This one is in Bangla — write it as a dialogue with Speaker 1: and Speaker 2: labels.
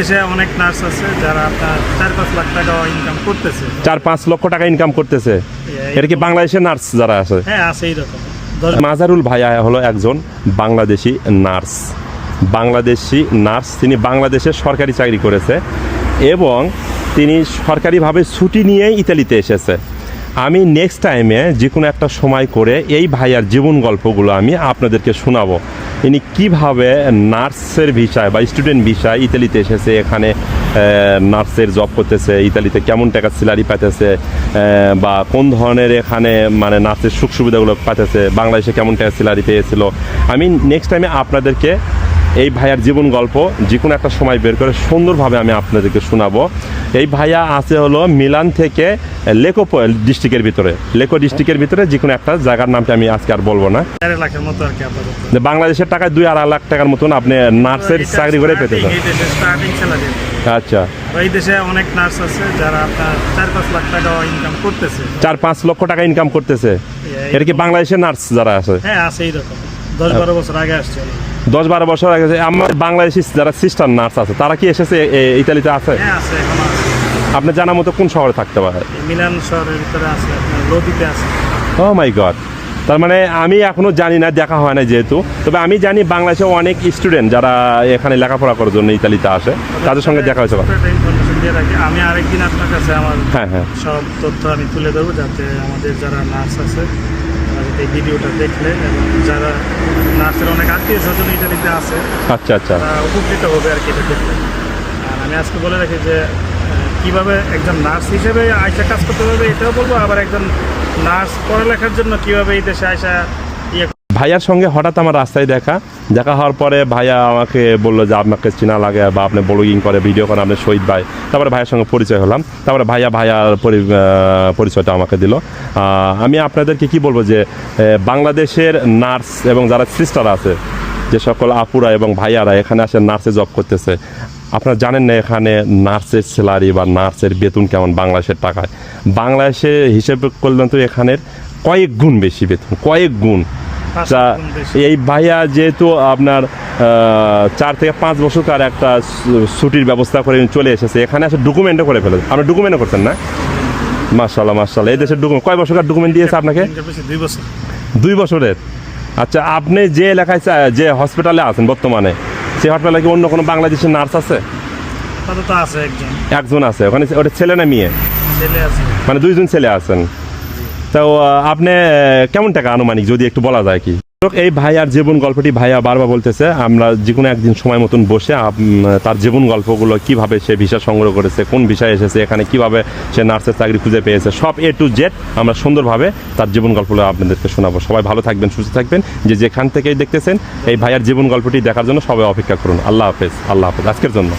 Speaker 1: দেশে অনেক নার্স আছে যারা আপনার চার পাঁচ লাখ টাকা ইনকাম করতেছে।
Speaker 2: চার পাঁচ লক্ষ টাকা ইনকাম করতেছে। এটা কি বাংলাদেশের নার্স যারা আছে?
Speaker 1: হ্যাঁ আছে এইরকম
Speaker 2: মাজারুল ভাইয়া হলো একজন বাংলাদেশি নার্স। বাংলাদেশি নার্স তিনি বাংলাদেশে সরকারি চাকরি করেছে এবং তিনি সরকারিভাবে ছুটি নিয়ে ইতালিতে এসেছে। আমি নেক্সট টাইমে যে কোনো একটা সময় করে এই ভাইয়ার জীবন গল্পগুলো আমি আপনাদেরকে শোনাবো। ইনি কীভাবে নার্সের ভিসায় বা স্টুডেন্ট ভিসায় ইতালিতে এসেছে, এখানে নার্সের জব করতেছে, ইতালিতে কেমন টাকা স্যালারি পাইতেছে বা কোন ধরনের এখানে মানে নার্সের সুখ সুবিধাগুলো পাইতেছে, বাংলাদেশে কেমন টাকা স্যালারি পেয়েছিল। আমি নেক্সট টাইমে আপনাদেরকে এই ভাইয়ার জীবন গল্প যে কোনো একটা সময় বের করে সুন্দরভাবে আমি আপনাদেরকে শোনাবো। এই ভাইয়া আছে হলো মিলান থেকে লেকো ডিস্ট্রিক্টের ভিতরে। লেকো ডিস্ট্রিক্টের ভিতরে যে কোনো একটা জায়গার নামটা আমি আজকে আর বলব না।
Speaker 1: লাখের মতো আর কি
Speaker 2: যে বাংলাদেশের টাকায় দুই আড়াই লাখ টাকার মতন আপনি নার্সের চাকরি করে পেতে আচ্ছা।
Speaker 1: এই দেশে অনেক নার্স আছে যারা আপনার চার পাঁচ লাখ টাকা ইনকাম করতেছে।
Speaker 2: চার পাঁচ লক্ষ টাকা ইনকাম করতেছে। এটা কি বাংলাদেশের নার্স যারা আছে?
Speaker 1: হ্যাঁ আছে এইরকম। দশ বারো বছর আগে আসছে।
Speaker 2: দশ বারো বছর আগে আমার বাংলাদেশি যারা সিস্টার নার্স আছে তারা কি এসেছে ইতালিতে আছে?
Speaker 1: হ্যাঁ আছে
Speaker 2: আপনি জানার মতো কোন শহরে থাকতে পারে?
Speaker 1: মিলান শহরের ভিতরে আছে লোদিতে আছে।
Speaker 2: ও মাই গড তার মানে আমি এখনও জানি না দেখা হয় না যেহেতু। তবে আমি জানি বাংলাদেশে অনেক স্টুডেন্ট যারা এখানে লেখাপড়া করার জন্য ইতালিতে আসে তাদের সঙ্গে দেখা হয়েছে
Speaker 1: আমি আরেকদিন আপনার কাছে আমার
Speaker 2: হ্যাঁ হ্যাঁ।
Speaker 1: সব তথ্য আমি তুলে দেবো যাতে আমাদের যারা নার্স আছে এই ভিডিওটা দেখলে এবং যারা নার্সের অনেক আত্মীয় স্বজন ইটালিতে আছে
Speaker 2: আচ্ছা আচ্ছা।
Speaker 1: তারা উপকৃত হবে আর কি এটা দেখলে আর আমি আজকে বলে রাখি যে কীভাবে একজন নার্স হিসেবে আয়সা কাজ করতে হবে এটাও বলব আবার একজন নার্স পড়ালেখার জন্য কীভাবে এই দেশে আয়সা
Speaker 2: ভাইয়ার সঙ্গে হঠাৎ আমার রাস্তায় দেখা। দেখা হওয়ার পরে ভাইয়া আমাকে বলল যে আপনাকে চেনা লাগে বা আপনি ব্লগিং করে ভিডিও করে, আপনি শহীদ ভাই। তারপরে ভাইয়ের সঙ্গে পরিচয় হলাম। তারপরে ভাইয়া ভাইয়ার পরিচয়টা আমাকে দিল। আমি আপনাদেরকে কি বলব যে বাংলাদেশের নার্স এবং যারা সিস্টার আছে, যে সকল আপুরা এবং ভাইয়ারা এখানে আসে নার্সে জব করতেছে, আপনারা জানেন না এখানে নার্সের স্যালারি বা নার্সের বেতন কেমন বাংলাদেশের টাকায়। বাংলাদেশে হিসেবে করলেন তো এখানের কয়েক গুণ বেশি বেতন, কয়েক গুণ। তা এই ভাইয়া যেহেতু আপনার চার থেকে পাঁচ বছরকার একটা ছুটির ব্যবস্থা করে চলে এসেছে এখানে আসে ডকুমেন্টও করে ফেলেছে। আপনি ডকুমেন্টও করছেন না? মার্শাল্লাহ মার্শাল্লাহ এই দেশের ডকুমেন্ট কয় বছরকার ডকুমেন্ট দিয়েছে আপনাকে?
Speaker 1: দুই বছর।
Speaker 2: দুই বছরের? আচ্ছা আপনি যে এলাকায় যে হসপিটালে আছেন বর্তমানে সেই হসপিটালে কি অন্য কোনো বাংলাদেশি নার্স আছে?
Speaker 1: আছে একজন।
Speaker 2: একজন আছে ওখানে ওটা ছেলে না মেয়ে?
Speaker 1: ছেলে আছে।
Speaker 2: মানে দুইজন ছেলে আছেন। তো আপনি কেমন টাকা আনুমানিক যদি একটু বলা যায় কি? এই ভাইয়ার জীবন গল্পটি ভাইয়া বারবার বলতেছে, আমরা যে কোনো একদিন সময় মতন বসে তার জীবন গল্পগুলো কীভাবে সে ভিসা সংগ্রহ করেছে, কোন ভিসায় এসেছে, এখানে কীভাবে সে নার্সের চাকরি খুঁজে পেয়েছে, সব এ টু জেড আমরা সুন্দরভাবে তার জীবন গল্পগুলো আপনাদেরকে শোনাবো। সবাই ভালো থাকবেন, সুস্থ থাকবেন। যে যেখান থেকেই দেখতেছেন, এই ভাইয়ার জীবন গল্পটি দেখার জন্য সবাই অপেক্ষা করুন। আল্লাহ হাফেজ আল্লাহ হাফেজ। আজকের জন্য।